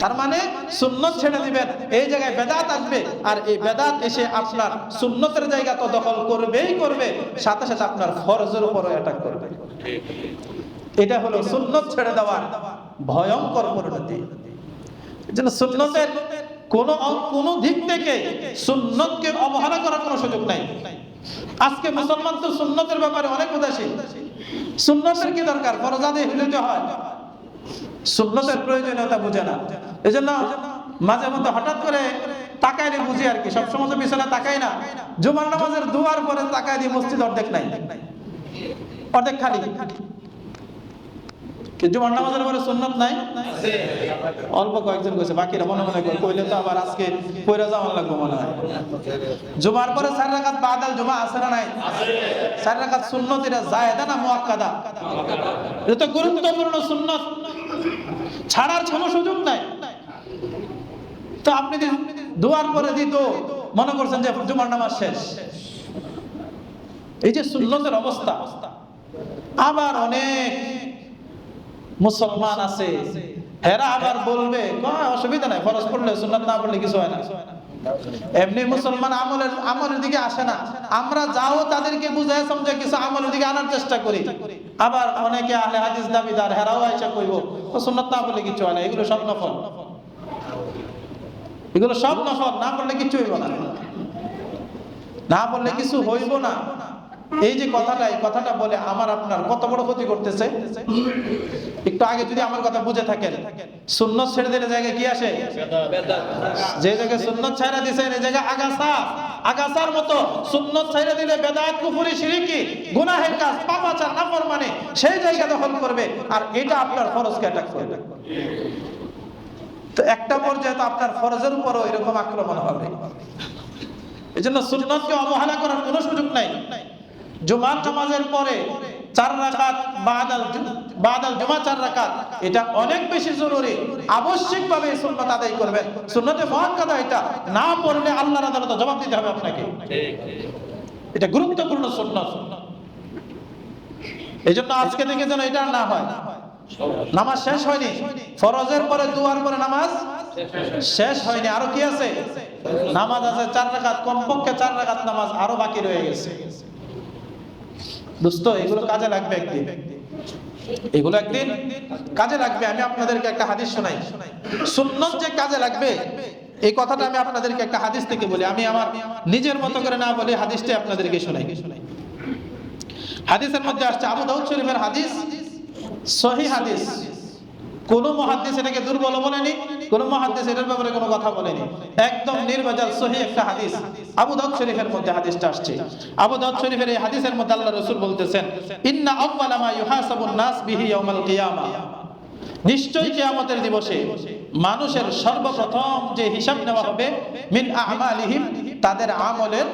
তার মানে সুন্নত ছেড়ে দিবেন, এই জায়গায় বেদাত আসবে, আর এই বেদাত এসে আপনার সুন্নতের জায়গা তো দখল করবেই করবে, সাথে সাথে আপনার ফরজের উপরও অ্যাটাক করবে। এটা হলো সুন্নত ছেড়ে দেওয়ার ভয়ঙ্কর পরিণতি। জন্য সুন্নতের কোন কোন দিক থেকে সুন্নতকে অবহেলা করার কোনো সুযোগ নাই। আজকে মুসলমান তো সুন্নতের ব্যাপারে অনেক উদাসীন। সুন্নতের কি দরকার? হিলিতে হয়। সুন্নতের প্রয়োজনীয়তা বুঝে না। এই জন্য মাঝে মধ্যে হঠাৎ করে তাকায় দিয়ে বুঝি আর কি। সবসময় তো পিছনে তাকাই না। জুমার নামাজের দুয়ার পরে তাকায় দিয়ে মসজিদ অর্ধেক নাই। অর্ধেক খালি। জুমার নামাজের পরে সুন্নত নাই? অল্প কয়েকজন কইছে, বাকিরা মনে মনে কইলে তো আবার আজকে কইরা যাওয়ার লাগবে মনে হয়। জুমার পরে চার রাকাত বাদাল জুমা আছে না নাই? চার রাকাত সুন্নত এটা না মুআক্কাদা এটা তো গুরুত্বপূর্ণ সুন্নত। ছাড়ার কোনো সুযোগ নাই। তো আপনি দোয়ার পরে দিত মনে করছেন যে জুমার নামাজ শেষ। এই যে সুন্নতের অবস্থা। আবার অনেক মুসলমান আছে, হেরা আবার বলবে অসুবিধা নাই, ফরজ পড়লে, সুন্নাত না পড়লে কিছু হয় না। এমনি মুসলমান আমলের আমলের দিকে আসে না। আমরা যাও, তাদেরকে বুঝাই সমঝে কিছু আমলের দিকে আনার চেষ্টা করি। আবার অনেকে আহলে হাদিস দাবিদার হেরাও আইসা কইব সুন্নাত না পড়লে কিছু হয় না, এগুলো সব নফল। এগুলো সব নফল, না পড়লে কিছু হইব না। না বললে কিছু হইব না। এই যে কথাটা, এই কথাটা বলে আমার আপনার কত বড় ক্ষতি করতেছে? একটু আগে যদি আমার কথা বুঝে থাকেন। সুন্নত ছেড়ে দিলে জায়গায় কি আসে? যে জায়গায় সুন্নত দিছেন এই জায়গায় আগাছা। আগাছার মতো সুন্নত ছাইরা দিলে বেদাত, কুফরি শিরিকি গুনাহের কাজ, পাপাচার, নাফরমানি, সেই জায়গা দখল করবে। আর এটা আপনার ফরজকে অ্যাটাক তো একটা পর্যায়ে তো আপনার ফরজের উপরও এরকম আক্রমণ হবে। এই জন্য সুন্নতকে অবহেলা করার কোনো সুযোগ নাই। জুমার নামাজের পরে চার রাকাত বাদাল বাদাল চার রাকাত। এটা অনেক বেশি জরুরি। সুন্নত আদায় এটা। না পড়লে আল্লাহর আদালতে জবাব দিতে হবে আপনাকে। এটা গুরুত্বপূর্ণ সুন্নত। এই জন্য আজকে থেকে যেন এটা না হয়। নামাজ শেষ হয়নি। ফরজের পরে দুয়ার পরে নামাজ শেষ হয়নি। আরও কি আছে? নামাজ আছে চার রাকাত, কমপক্ষে চার রাকাত নামাজ আরও বাকি রয়ে গেছে। দোস্ত, এগুলো কাজে লাগবে একদিন। এগুলো একদিন কাজে লাগবে, আমি আপনাদেরকে একটা হাদিস শোনাই। সুন্নত যে কাজে লাগবে, এই কথাটা আমি আপনাদেরকে একটা হাদিস থেকে বলি। আমি আমার নিজের মতো করে না বলে, হাদিসটা আপনাদেরকে শোনাই। হাদিসের মধ্যে আসছে আবু দাউদ শরীফের হাদিস সহি হাদিস। কোন মহাদ্দেশ এটাকে দুর্বল বলেনি, কোন মহাদ্দেশ এটার ব্যাপারে কোনো কথা বলেনি। একদম নির্বাচাল সহি একটা হাদিস। আবু দাউদ শরীফের মধ্যে হাদিসটা আসছে। আবু দাউদ শরীফের এই হাদিসের মধ্যে আল্লাহ রাসূল বলতেছেন, ইন্না আউয়ালা মা ইউহাসাবুন নাস বিহি ইয়াউমাল কিয়ামা। নিশ্চয়ই কিয়ামতের দিবসে মানুষের সর্বপ্রথম যে হিসাব নেওয়া হবে, মিন আমালিহিম, তাদের আমলের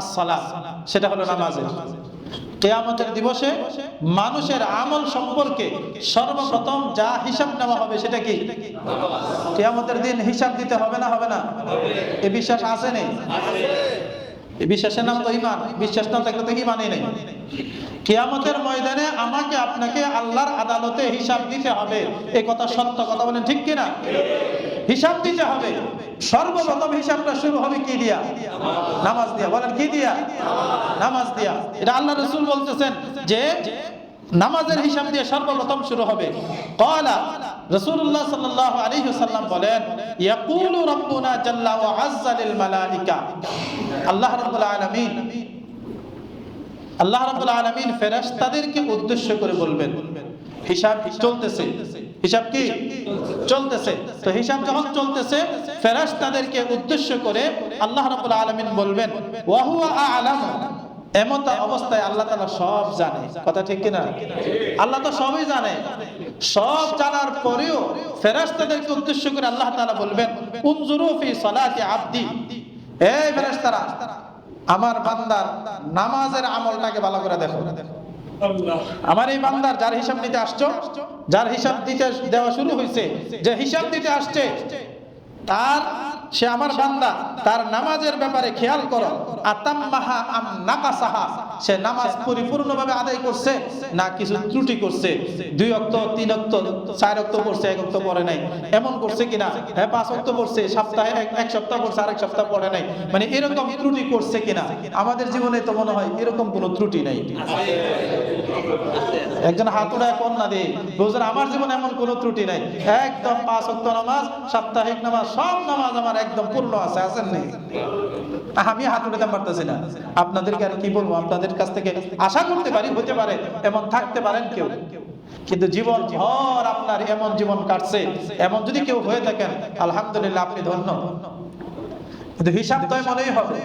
as-সালাত সেটা হলো নামাজের। কেয়ামতের দিবসে মানুষের আমল সম্পর্কে সর্বপ্রথম যা হিসাব নেওয়া হবে সেটা কি? কেয়ামতের দিন হিসাব দিতে হবে না হবে না? এ বিশ্বাস আছে নেই? বিশ্বাসের নাম তো ইমান বিশ্বাস না থাকলে তো ইমানই নেই। কেয়ামতের ময়দানে আমাকে, আপনাকে আল্লাহর আদালতে হিসাব দিতে হবে। এই কথা সত্য কথা বলেন ঠিক কিনা? হিসাব দিতে হবে। সর্বপ্রথম হিসাবটা শুরু হবে কি দিয়া? নামাজ দিয়া। বলেন, কি দিয়া? নামাজ দিয়া। এটা আল্লাহ রসুল বলতেছেন যে, নামাজের হিসাব দিয়ে সর্বপ্রথম শুরু হবে। বলেন, ইয়াকুলু জাল্লা আল্লাহ আল্লাহ উদ্দেশ্য করে বলবেন, হিসাব চলতেছে। হিসাব কি? চলতেছে। তো হিসাব যখন চলতেছে ফেরেশতাদেরকে উদ্দেশ্য করে আল্লাহ রাব্বুল আলামিন বলবেন ওয়া হুয়া আ'লামু এমত অবস্থায় আল্লাহ তাআলা সব জানে। কথা ঠিক কিনা? আল্লাহ তো সবই জানে। সব জানার পরেও ফেরেশতাদেরকে উদ্দেশ্য করে আল্লাহ তাআলা বলবেন, উনজুরু ফি সালাতি আবদি। এই ফেরেশতারা আমার বান্দার নামাজের আমলটাকে ভালো করে দেখো দেখো। আমার এই বান্দার যার হিসাব নিতে আসছো, যার হিসাব দিতে দেওয়া শুরু হয়েছে যে হিসাব দিতে আসছে, তার সে আমার বান্দা, তার নামাজের ব্যাপারে খেয়াল করো। সে নামাজ পরিপূর্ণভাবে আদায় করছে না কিছু ত্রুটি করছে। দুই অক্ত, তিন অক্ত, চার অক্ত পড়ছে, এক অক্ত পড়ে নাই। এমন করছে কিনা? হ্যাঁ পাঁচ অক্ত পড়ছে, সপ্তাহে এক সপ্তাহ পড়ছে, আরেক সপ্তাহ পড়ে নাই। মানে এরকম ত্রুটি করছে কিনা? আমাদের জীবনে তো মনে হয় এরকম কোনো ত্রুটি নাই। একজন হাতুড়ায় না দিয়ে বুঝলেন আমার জীবনে এমন কোনো ত্রুটি নাই। একদম পাঁচ অক্ত নামাজ, সাপ্তাহিক নামাজ, সব নামাজ আমার একদম পূর্ণ আছে, আছেন নেই আমি হাত উঠাতে পারতেছি না। আপনাদেরকে আর কি বলব, আপনাদের কাছ থেকে আশা করতে পারি, হতে পারে, এমন থাকতে পারেন কেউ। কিন্তু জীবন ভর আপনার এমন জীবন কাটছে, এমন যদি কেউ হয়ে থাকেন, আলহামদুলিল্লাহ, আপনি ধন্য। কিন্তু হিসাব তো এমনই হবে।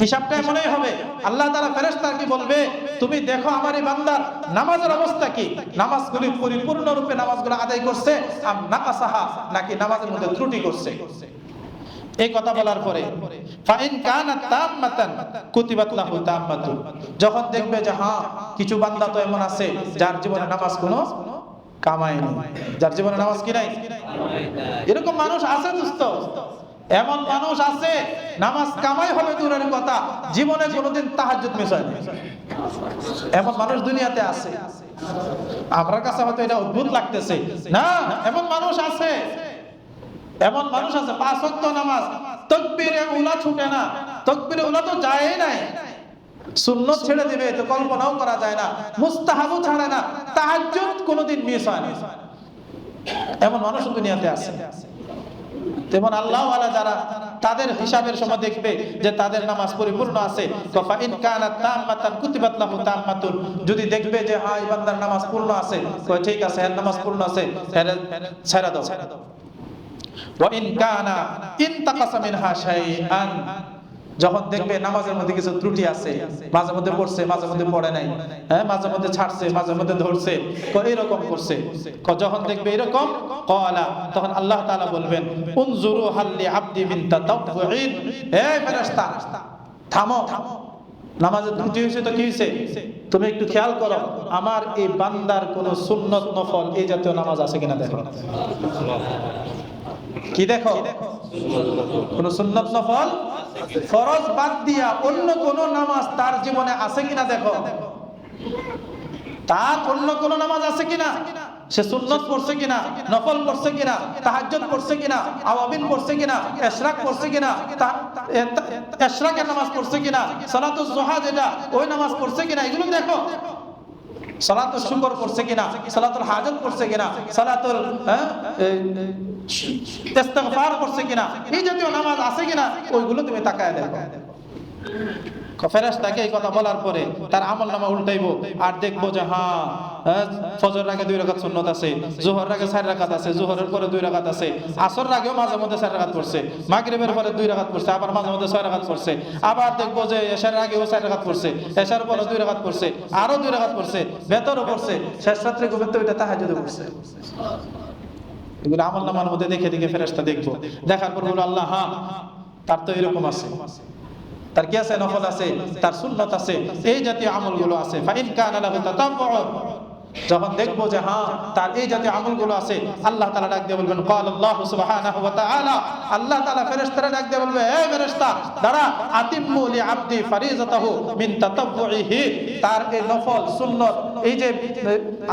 হিসাবটা এমনই হবে। আল্লাহ তারা ফেরেশতার কি বলবে? তুমি দেখো আমার এই বান্দার নামাজের অবস্থা কি? নামাজগুলি পরিপূর্ণ রূপে নামাজগুলো আদায় করছে, আম নাকাসাহা, নাকি নামাজের মধ্যে ত্রুটি করছে? এই কথা বলার পরে, ফাইন কানাত তাম্মাতান কুতিবাত লাহু তাম্মাতু। যখন দেখবে যে হ্যাঁ কিছু বান্দা তো এমন আছে যার জীবনে নামাজ কোনো কামায় নেই। যার জীবনে নামাজ কি নাই? এরকম মানুষ আছে দোস্ত এমন মানুষ আছে, নামাজ কামাই হবে দূরের কথা, জীবনে কোনোদিন তাহাজ্জুদ মিস হয় এমন মানুষ দুনিয়াতে আছে। আমার কাছে হয়তো এটা অদ্ভুত লাগতেছে। না, এমন মানুষ আছে এমন মানুষ আছে, পাঁচ ওয়াক্ত নামাজ, তকবীরে উলা ছুটে না, তকবীরে উলা তো যায় নাই। ছেড়ে দিবে তো কল্পনাও করা যায় না, মুস্তাহাবও ছাড়ে না, তাহাজ্জুদ কোনোদিন মিস হয় না। এমন মানুষ দুনিয়াতে আছে। তেমন আল্লাহ আলা যারা তাদের হিসাবের সময় দেখবে যে তাদের নামাজ পরিপূর্ণ আছে। কফা ইন কানাত তাম্মাতান কুতিবাত লাহু তাম্মাতুন। যদি দেখবে যে হ্যাঁ এই নামাজ পূর্ণ আছে। কয়, ঠিক আছে এর নামাজ পূর্ণ আছে। এর ছেড়ে দাও। ওয়া ইন কানা মিনহা শাইআন। যখন দেখবে নামাজের মধ্যে কিছু ত্রুটি আছে, মাঝে মধ্যে পড়ছে, মাঝে মধ্যে পড়ে নাই হ্যাঁ মাঝে মধ্যে ছাড়ছে, মাঝে মধ্যে ধরছে এরকম করছে যখন দেখবে এরকম কলা তখন আল্লাহ বলবেন, উনজুরু হাল্লি আবদি ফেরেশতা থামো। নামাজের ত্রুটি হয়েছে তো কি হয়েছে? তুমি একটু খেয়াল করো, আমার এই বান্দার কোন সুন্নত নফল এই জাতীয় নামাজ আছে কিনা দেখো। কি দেখো? কোন সুন্নত নফল? ফরজ বাদ দিয়া অন্য কোন নামাজ তার জীবনে আছে কিনা দেখো। তার অন্য কোন নামাজ আছে কিনা? সে সুন্নত পড়ছে কিনা? নফল পড়ছে কিনা? তাহাজ্জুদ পড়ছে কিনা? আওয়াবিন পড়ছে কিনা? ইশরাক পড়ছে কিনা? ইশরাকের নামাজ পড়ছে কিনা? সালাতুজ জোহা যেটা ওই নামাজ পড়ছে কিনা? এগুলো দেখো? সালাতুল শুকর করছে কিনা? সালাতুল হাজত করছে কিনা? সালাতুল হ্যাঁ, ইস্তেগফার করছে কিনা এই জাতীয় নামাজ আছে কিনা ওইগুলো তুমি তাকায় দেখো। এই কথা বলার পরে তার আমল নামা আর দেখব যে হ্যাঁ হ্যাঁ, ফজর দুই রাকাত সুন্নত আছে জোহর আগে চার আছে জোহরের পরে দুই আছে আসর মাঝে মধ্যে চার রাকাত পড়ছে মাগরিবের পরে দুই রাকাত পড়ছে আবার মাঝে মধ্যে ছয় রাকাত পড়ছে আবার দেখব যে এশার আগেও চার রাকাত পড়ছে এশার পরে দুই রাকাত পড়ছে আরও দুই রাকাত পড়ছে ভেতরও পড়ছে শেষ রাত্রে তো ওইটা তাহাজ্জুদে পড়ছে। এগুলো আমল নামার মধ্যে দেখে দেখে ফেরেস্তা দেখব। দেখার পর বলব, আল্লাহ হ্যাঁ তার তো এরকম আছে। তার কি আছে? নফল আছে, তার সুন্নত আছে, এই জাতীয় আমলগুলো আছে। ফাইন কান আলাহ যখন দেখব যে হ্যাঁ তার এই জাতীয় আমলগুলো আছে, আল্লাহ তালা ডাক দিয়ে বলবেন, ক্বাল আল্লাহ সুবহানাহু আল্লাহ তাআলা ফেরেশতারা ডাক দিয়ে বলবে, হে ফেরেশতা, দাঁড়া, আতিম্মু লি আবদি ফারিজাতাহু মিন তার এই নফল, সুন্নত, এই যে,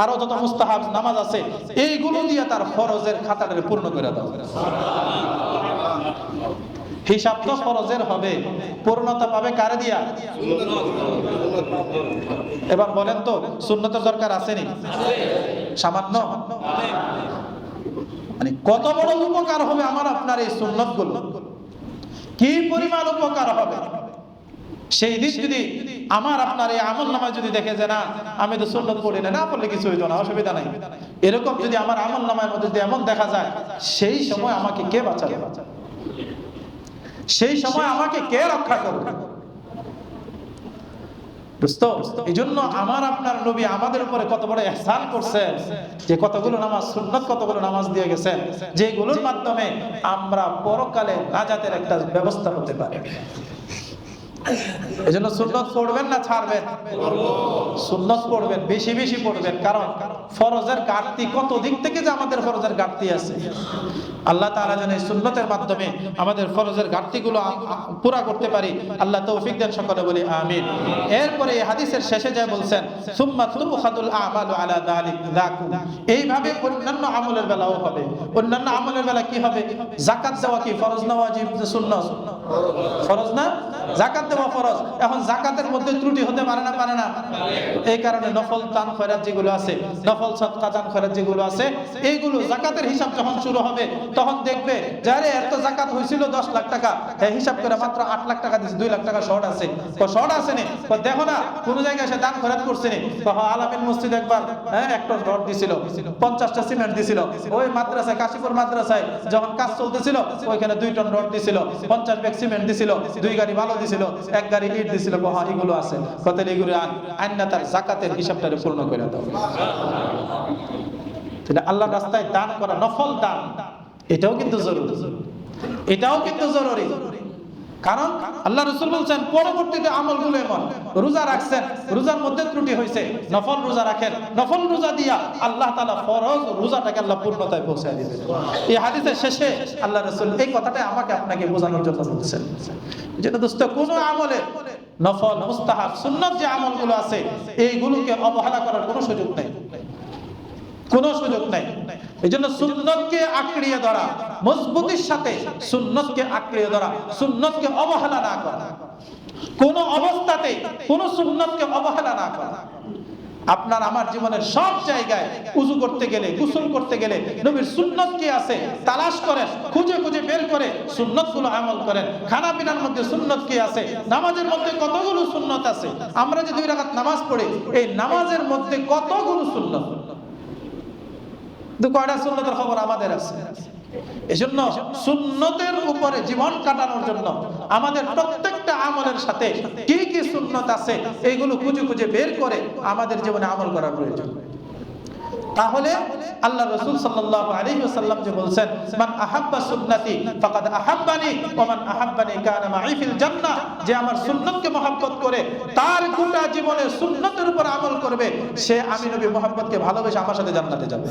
আরও যত মুস্তাহাব, নামাজ আছে, এইগুলো দিয়ে তার ফরজের খাতাটা পূর্ণ করে দাও। হিসাব তো ফরজের হবে। পূর্ণতা পাবে কারে দিয়া? এবার বলেন তো, সুন্নতের দরকার আসেনি সামান্য? মানে কত বড় উপকার হবে আমার আপনার এই সুন্নতগুলো কি পরিমাণ উপকার হবে? সেই দিন যদি আমার আপনার এই আমল নামায় যদি দেখে যে না, আমি তো সুন্নত পড়ি না না পড়লে কিছু হইতো না, অসুবিধা নাই। এরকম যদি আমার আমল নামায় মধ্যে যদি এমন দেখা যায়, সেই সময় আমাকে কে বাঁচাবে বাঁচাবে? সেই সময় আমাকে কে রক্ষা করবে? এই জন্য আমার আপনার নবী আমাদের উপরে কত বড় এহসান করছেন যে কতগুলো নামাজ সুন্নত, কতগুলো নামাজ দিয়ে গেছেন যেগুলোর মাধ্যমে আমরা পরকালে নাজাতের একটা ব্যবস্থা হতে পারে। এই জন্য সুন্নত পড়বেন না ছাড়বেন? সুন্নত পড়বেন, বেশি বেশি পড়বেন। কারণ ফরজের ঘাটতি কত দিক থেকে যে আমাদের ফরজের ঘাটতি আছে? আল্লাহ তাআলা যেন এই সুন্নতের মাধ্যমে আমাদের ফরজের ঘাটতিগুলো পুরা করতে পারি। আল্লাহ তৌফিক দেন সকলে বলি, আমিন। এরপরে এই হাদিসের শেষে যা বলছেন, সুম্মা তুবখাদুল আমালু আলা যালিক যাকুম। এইভাবে অন্যান্য আমলের বেলাও হবে। অন্যান্য আমলের বেলা কি হবে? যাকাত দেওয়া কি ফরজ না ওয়াজিব? না সুন্নাত। ফরজ না? যাকাত দেওয়া ফরজ। এখন যাকাতের মধ্যে ত্রুটি হতে পারে না পারে না? এই কারণে নফল দান খয়রাত যেগুলো আছে, নফল সদকা দান খয়রাত যেগুলো আছে, এইগুলো যাকাতের হিসাব যখন শুরু হবে তখন দেখবে যারে এত যাকাত হয়েছিল দশ লাখ টাকা। হিসাব করে মাত্র আট লাখ টাকা দিচ্ছে দুই লাখ টাকা শর্ট আছে। শর্ট আছে নি? দেখো না কোন জায়গায় সে দান খয়রাত করছে নি। হ্যাঁ, আলামিন মসজিদ একবার হ্যাঁ এক টন রড দিছিল পঞ্চাশটা সিমেন্ট দিছিল। ওই মাদ্রাসায় কাশীপুর মাদ্রাসায় যখন কাজ চলতেছিল ওইখানে দুই টন রড দিছিল পঞ্চাশ ব্যাগ সিমেন্ট দিছিল দুই গাড়ি ভালো দিছিল এক গাড়ি ইট দিছিল হ্যাঁ এগুলো আছে। কত এগুলো আন আইন তার জাকাতের হিসাবটা পূর্ণ করে দাও। তাহলে আল্লাহ রাস্তায় দান করা নফল দান। এটাও কিন্তু জরুরি। এটাও কিন্তু জরুরি। কারণ আল্লাহ রসুল বলছেন, পরবর্তীতে আমলগুলো এমন, রোজা রাখছেন, রোজার মধ্যে ত্রুটি হয়েছে, নফল রোজা রাখেন, নফল রোজা দিয়া আল্লাহ তাআলা ফরজ রোজাটাকে আল্লাহ পূর্ণতায় পৌঁছায় দিবেন। এই হাদিসের শেষে আল্লাহ রসুল এই কথাটা আমাকে আপনাকে বোঝানোর জন্য বলছেন। যেটা দোস্ত, কোন আমলে নফল, মুস্তাহাব, সুন্নত যে আমলগুলো আছে, এইগুলোকে অবহেলা করার কোনো সুযোগ নেই। কোনো সুযোগ নাই। এই জন্য সুন্নতকে আঁকড়িয়ে ধরা, মজবুতির সাথে সুন্নতকে আঁকড়িয়ে ধরা, সুন্নতকে অবহেলা না করা। কোন অবস্থাতে কোন সুন্নতকে অবহেলা না করা। আপনার আমার জীবনের সব জায়গায় উজু করতে গেলে, গোসল করতে গেলে নবীর সুন্নত কি আছে? তালাশ করেন, খুঁজে খুঁজে বের করে সুন্নতগুলো আমল করেন। খানা পিনার মধ্যে সুন্নত কি আছে? নামাজের মধ্যে কতগুলো সুন্নত আছে? আমরা যে দুই রাকাত নামাজ পড়ি, এই নামাজের মধ্যে কতগুলো সুন্নত? কয়টা সুন্নতের খবর আমাদের আছে? এজন্য সুন্নতের উপরে জীবন কাটানোর জন্য আমাদের প্রত্যেকটা আমলের সাথে কি কি সুন্নত আছে এইগুলো খুঁজে খুঁজে বের করে আমাদের জীবনে আমল করা প্রয়োজন। তাহলে আল্লাহ রাসূল সাল্লাল্লাহু আলাইহি ওয়াসাল্লাম যে বলছেন, মান আহাব্বা সুন্নতি ফাকাদ আহাব্বানি ওয়া মান আহাব্বানি কানা মাই ফিল জান্নাহ। যে আমার সুন্নতকে মহব্বত করে, তার গোটা জীবনে সুন্নতের উপর আমল করবে, সে আমি নবী মুহাম্মদকে ভালোবেসে আমার সাথে জান্নাতে যাবে।